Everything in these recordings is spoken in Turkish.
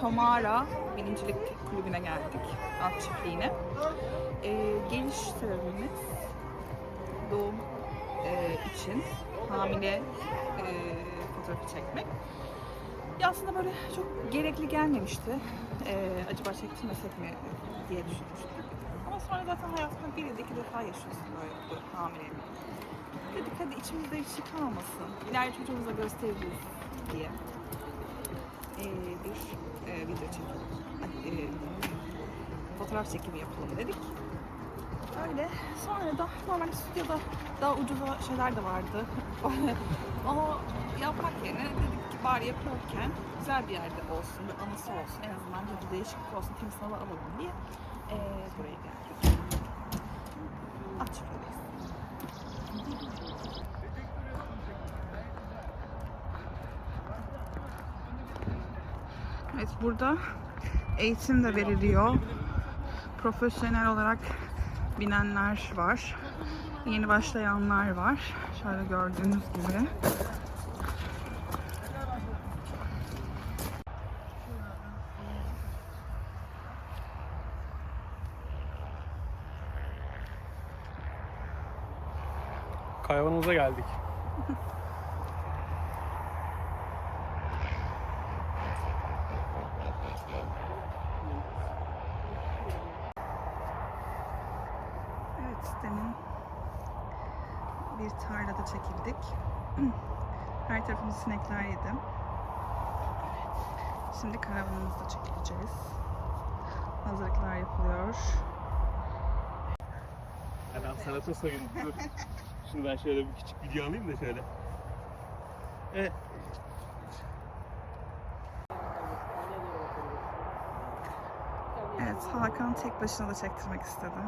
Tomara Birincilik Kulübü'ne geldik. At çiftliğine. Ee, geliş sebebimiz doğum e, için hamile e, fotoğrafı çekmek. Ya aslında böyle çok gerekli gelmemişti. Ee, acaba çektirmesek mi diye düşünmüştük. Ama sonra zaten hayatında bir yılda iki defa yaşıyorsun böyle bu hamileliği. Dedik hadi içimizde bir şey kalmasın. İleride çocuğumuza gösteririz diye bir e, video. Hadi, e, fotoğraf çekimi yapalım dedik. Öyle. Sonra da normal stüdyoda daha ucuza şeyler de vardı. Ama yapmak yerine dedik ki bari yapıyorken güzel bir yerde olsun ve anısı olsun. En azından bir değişiklik olsun, temiz hava alalım diye e, buraya geldik. Açıyoruz. Evet burada eğitim de veriliyor. Profesyonel olarak binenler var. Yeni başlayanlar var. Şöyle gördüğünüz gibi. Kayvanımıza geldik. Evet demin bir tarlada çekildik. Her tarafımız sinekler yedi. Şimdi karavanımızda çekileceğiz. Hazırlıklar yapılıyor. Adam sanata soyun. Dur. Şunu ben şöyle bir küçük video alayım da şöyle. Evet. Evet Hakan tek başına da çektirmek istedi.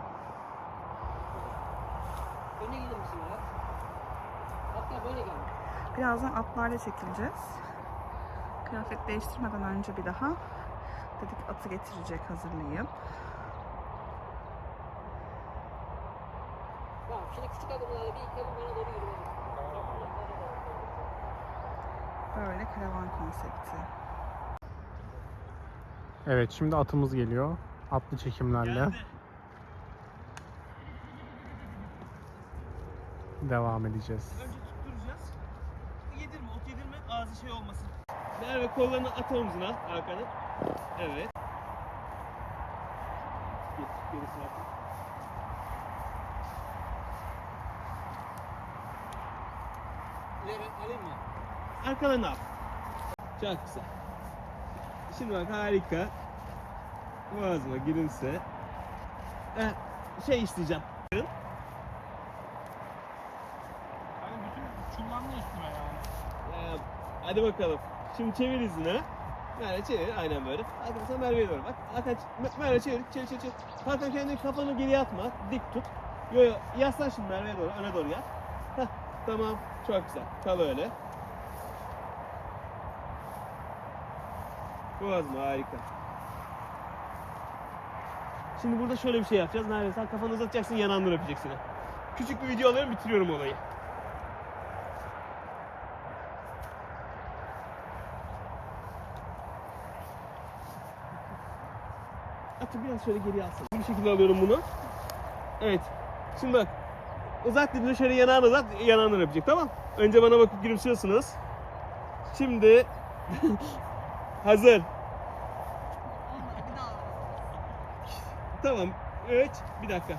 Öne gelir misin biraz? Hatta böyle gel. Birazdan atlarla çekileceğiz. Kıyafet değiştirmeden önce bir daha dedik atı getirecek hazırlayıp. Tamam şimdi küçük adımlarla bir iki adım bana doğru yürüyelim. Böyle karavan konsepti. Evet şimdi atımız geliyor. Atlı çekimlerle. Devam edeceğiz. Ağzı şey olmasın. Merve kollarını at omzuna Hakan'ın. Evet. Geç, geri sarkın. İleri alayım mı? Arkalarını al. Çok güzel. Şimdi bak harika. Boğazıma gülümse. Eh, şey isteyeceğim. Hani bütün çullandı üstüme yani. Ya, hadi bakalım. Şimdi çevir izini. Merve çevir. Aynen böyle. Hakan sen Merve'ye doğru bak. Hakan Merve çevir. Çevir çevir çevir. Hakan kendi kafanı geriye atma. Dik tut. Yo yo. Yaslan şimdi Merve'ye doğru. Öne doğru yat. Heh, tamam. Çok güzel. Kal öyle. Boğazma harika. Şimdi burada şöyle bir şey yapacağız. Sen kafanı uzatacaksın yanağından öpeceksin. Küçük bir video alıyorum bitiriyorum olayı. Atı biraz şöyle geriye alsın. Bu şekilde alıyorum bunu. Evet. Şimdi bak. Uzat dilini şöyle yanağına uzat. Yanağından öpecek tamam. Önce bana bakıp gülümsüyorsunuz. Şimdi hazır. Tamam. 3 bir dakika.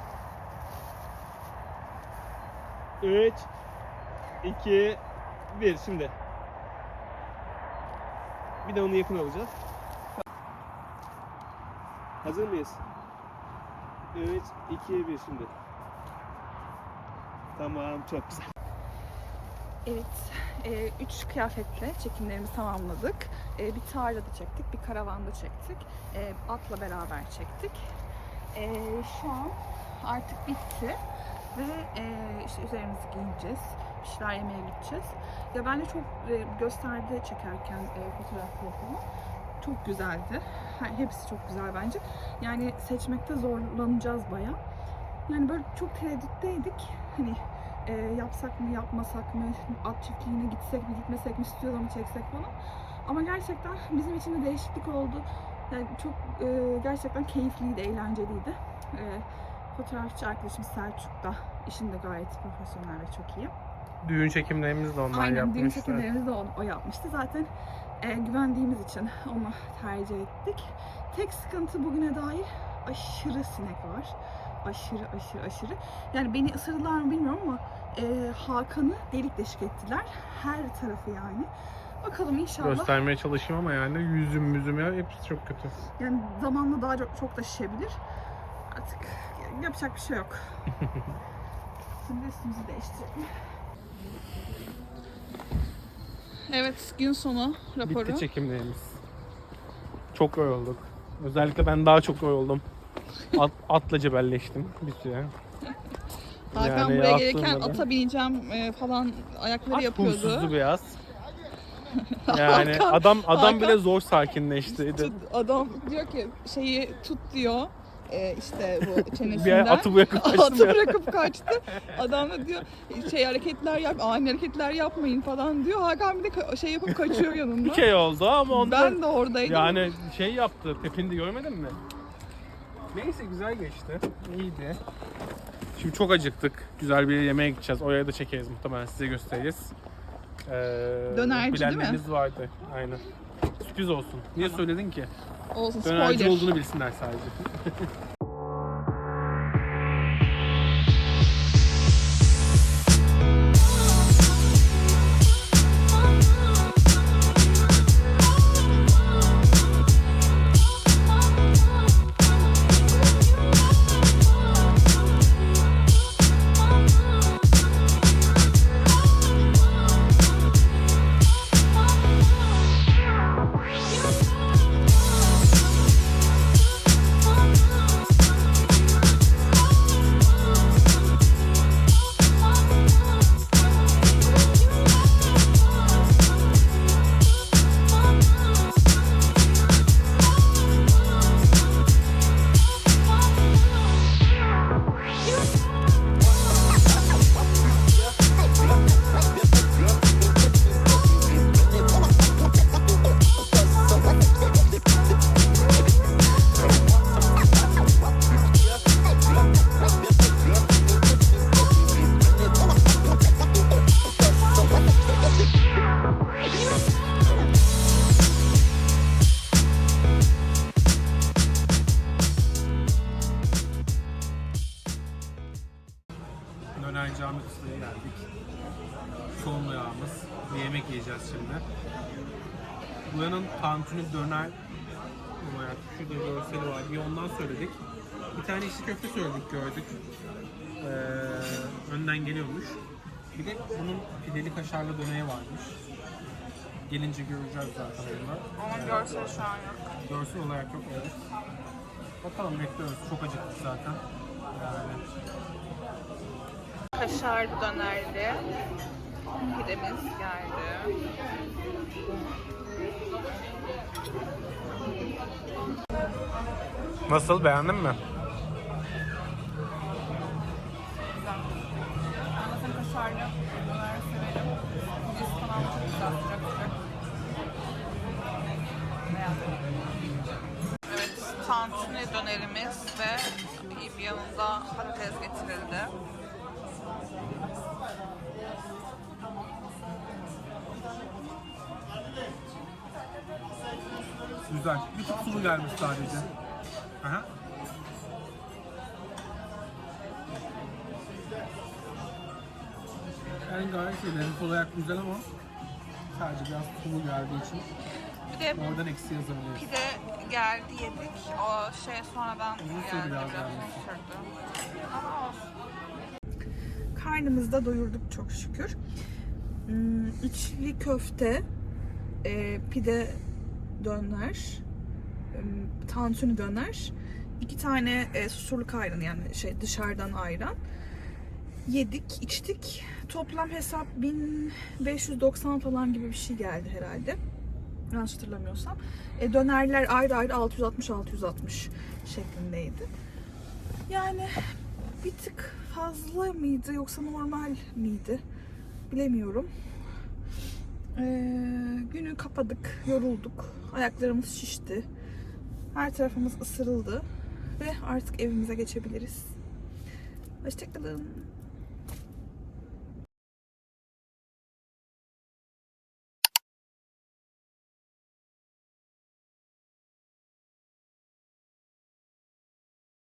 3 2 1 şimdi. Bir de onu yakın alacağız. Hazır mıyız? 3 2 1 şimdi. Tamam çok güzel. Evet, e, üç kıyafetle çekimlerimizi tamamladık. E, bir tarlada çektik, bir karavanda çektik. E, atla beraber çektik. E, şu an artık bitti ve e, işte üzerimizi giyeceğiz. Bir şeyler yemeye gideceğiz. Ya bence çok e, gösterdi çekerken e, fotoğrafları falan. Çok güzeldi. Hepsi çok güzel bence. Yani seçmekte zorlanacağız baya. Yani böyle çok tereddütteydik. Hani e, yapsak mı yapmasak mı, at çiftliğine gitsek mi gitmesek mi, stüdyoda mı çeksek falan. Ama gerçekten bizim için de değişiklik oldu. Yani çok e, gerçekten keyifliydi, eğlenceliydi. E, fotoğrafçı arkadaşım Selçuk da işinde gayet profesyonel ve çok iyi. Düğün çekimlerimiz de onlar Aynen düğün yapmışlar. çekimlerimizi de o, o yapmıştı. Zaten e, güvendiğimiz için onu tercih ettik. Tek sıkıntı bugüne dair aşırı sinek var. Aşırı aşırı aşırı. Yani beni ısırdılar mı bilmiyorum ama e, Hakan'ı delik deşik ettiler. Her tarafı yani. Bakalım inşallah. Göstermeye çalışayım ama yani yüzüm müzüm ya hepsi çok kötü. Yani zamanla daha çok, çok da şişebilir. Artık yapacak bir şey yok. Şimdi üstümüzü değiştirelim. Evet, gün sonu raporu. Bitti çekimlerimiz. Çok yorulduk. Özellikle ben daha çok yoruldum. At, atla cebelleştim bir süre. Hakan Yani buraya gelirken da- ata bineceğim e, falan ayakları At yapıyordu. huysuzdu biraz. Yani Hakan- adam adam Hakan- bile zor sakinleşti. Tut- adam diyor ki şeyi tut diyor. E, işte bu Bir çenesinden. atı bırakıp kaçtım Atı bırakıp kaçtı. Adam da diyor şey hareketler yap, ani hareketler yapmayın falan diyor. Hakan bir de şey yapıp kaçıyor yanında. Bir kere oldu ama ondan ben de oradaydım. yani şey yaptı. Tepindi görmedin mi? Neyse güzel geçti. İyiydi. Şimdi çok acıktık. Güzel bir yemeğe gideceğiz. Oraya da çekeriz muhtemelen size gösteririz. Ee, Dönerci değil mi? vardı. Aynen. Sürpriz olsun. Niye söyledin ki? Olsun Dönerci spoiler. olduğunu bilsinler sadece. Buranın tantuni döner olarak şurada görseli var. Bir ondan söyledik. Bir tane içli köfte söyledik gördük. Ee, önden geliyormuş. Bir de bunun pideli kaşarlı döneri varmış. Gelince göreceğiz zaten onlar. Ama görsel şu an yok. Görsel olarak yok evet. Bakalım bekliyoruz. Çok acıktık zaten. Yani Kaşar dönerli pidemiz geldi. Nasıl beğendin mi? Güzel. Ben zaten kaşarlı döner severim. Pidesi falan çok güzel sıcak sıcak. Beğendim. Güzel. Bir tık sulu gelmiş sadece. Aha. Yani gayet iyi. Lezzet olarak güzel ama sadece biraz sulu geldiği için Bir de oradan eksi yazabiliriz. pide geldi yedik. O şey sonradan Uzun sürdü geldi biraz biraz. Ama olsun. Karnımızı da doyurduk çok şükür. Hmm, içli köfte, e, pide döner, tantuni döner, iki tane e, susurluk ayran yani şey dışarıdan ayran. Yedik, içtik. Toplam hesap 1590 falan gibi bir şey geldi herhalde. Yanlış hatırlamıyorsam. E, dönerler ayrı ayrı 660-660 şeklindeydi. Yani bir tık fazla mıydı yoksa normal miydi bilemiyorum. Ee, günü kapadık, yorulduk. Ayaklarımız şişti. Her tarafımız ısırıldı. Ve artık evimize geçebiliriz. Hoşçakalın.